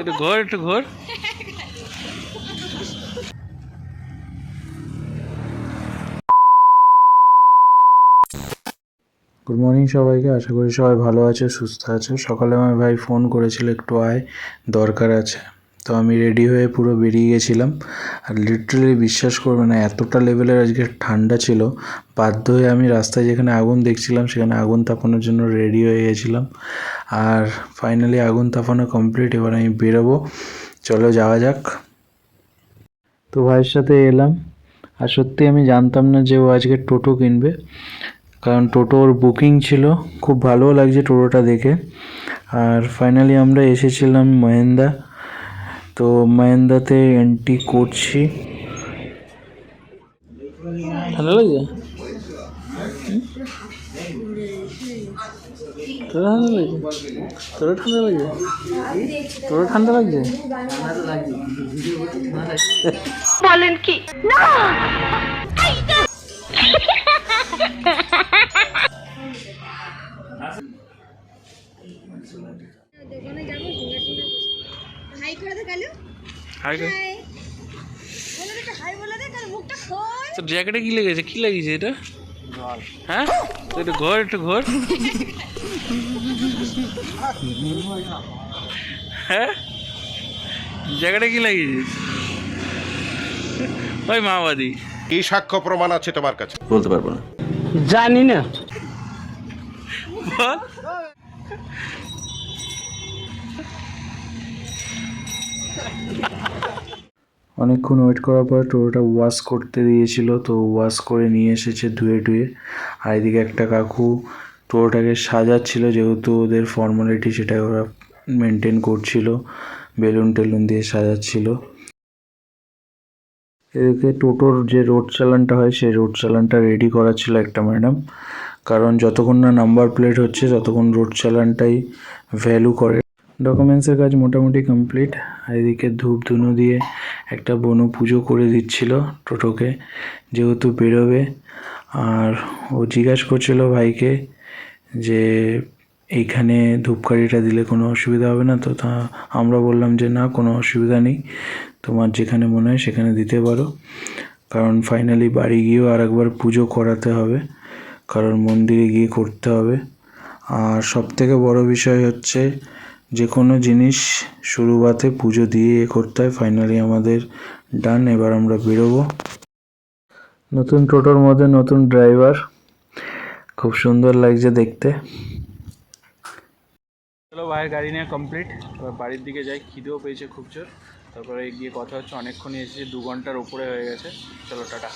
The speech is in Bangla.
একটু ঘোর একটু ঘোর। গুড মর্নিং সবাইকে, আশা করি সবাই ভালো আছে, সুস্থ আছে। সকালে আমার ভাই ফোন করেছিল একটু আয়, দরকার আছে। তো আমি রেডি হয়ে পুরো বেরিয়ে গেছিলাম। আর লিটারালি বিশ্বাস করবে না, এতটা লেভেলের আজকে ঠান্ডা ছিল। বাধ্য হয়ে আমি রাস্তায় যেখানে আগুন দেখছিলাম, সেখানে আগুন তাপানোর জন্য রেডি হয়ে গেছিলাম। আর ফাইনালি আগুন তাপানো কমপ্লিট এবার আমি বেরোবো। চলো যাওয়া যাক। তো ভাইয়ের সাথে এলাম। আর সত্যি আমি জানতাম না যে ও আজকে টোটো কিনবে। কারণ টোটোর বুকিং ছিল। খুব ভালোও লাগছে টোটোটা দেখে। আর ফাইনালি আমরা এসেছিলাম মহেন্দা তো মহেন্দাতে এন্ট্রি করছি। ভালো লাগছে? তোর ঠান্ডা লাগছে? তোর ঠান্ডা লাগছে? তোর ঠান্ডা লাগছে? বলেন কি? না! জ্যাকেটে কি লেগেছে? কি লাগিয়েছে এটা? হ্যাঁ? একটু ঘোর একটু ঘোর। হ্যাঁ? জ্যাকেটে কি লাগিয়েছিস ওই মাওবাদী কি সাক্ষ্য প্রমাণ আছে তোমার কাছে? বলতে পারব না। জানি না। বল অনেকক্ষণ ওয়েট করার পর টোটোটা ওয়াশ করতে দিয়েছিল, তো ওয়াশ করে নিয়ে এসেছে ধুয়ে ধুয়ে আর এদিকে একটা কাকু টোটোটাকে সাজাচ্ছিল, যেহেতু ওদের ফর্মালিটি সেটা ওরা মেনটেন করছিল, বেলুন টেলুন দিয়ে সাজাচ্ছিল। এদিকে টোটোর যে রোড চালানটা হয়, সেই রোড চালানটা রেডি করা ছিল একটা ম্যাডাম কারণ যতক্ষণ না নাম্বার প্লেট হচ্ছে, ততক্ষণ রোড চালানটাই ভ্যালু করে। ডকুমেন্টসের কাজ মোটামুটি কমপ্লিট এদিকে ধূপ ধুনো দিয়ে একটা বনু পুজো করে দিচ্ছিল টোটোকে, যেহেতু বেরোবে। আর ও জিজ্ঞাসা করছিল ভাইকে যে, এইখানে ধূপকাঠিটা দিলে কোনো অসুবিধা হবে না? তো তা আমরা বললাম যে, না, কোনো অসুবিধা নেই। তোমার যেখানে মনে হয় সেখানে দিতে পারো। কারণ ফাইনালি বাড়ি গিয়েও আর একবার পুজো করাতে হবে। কারণ মন্দিরে গিয়ে করতে হবে। আর সব থেকে বড় বিষয় হচ্ছে যে কোনো জিনিস শুরুবাতে পুজো দিয়ে এ করতে হয় ফাইনালি আমাদের ডান এবার আমরা বেরোবো। নতুন টোটোর মধ্যে নতুন ড্রাইভার খুব সুন্দর লাগছে দেখতে। চলো ভাইয়ের গাড়ি নিয়ে কমপ্লিট এবার বাড়ির দিকে যাই খিদেও পেয়েছে খুব জোর। তারপরে গিয়ে কথা হচ্ছে অনেকক্ষণ এসেছে দু ঘণ্টার উপরে হয়ে গেছে। চলো টাটা।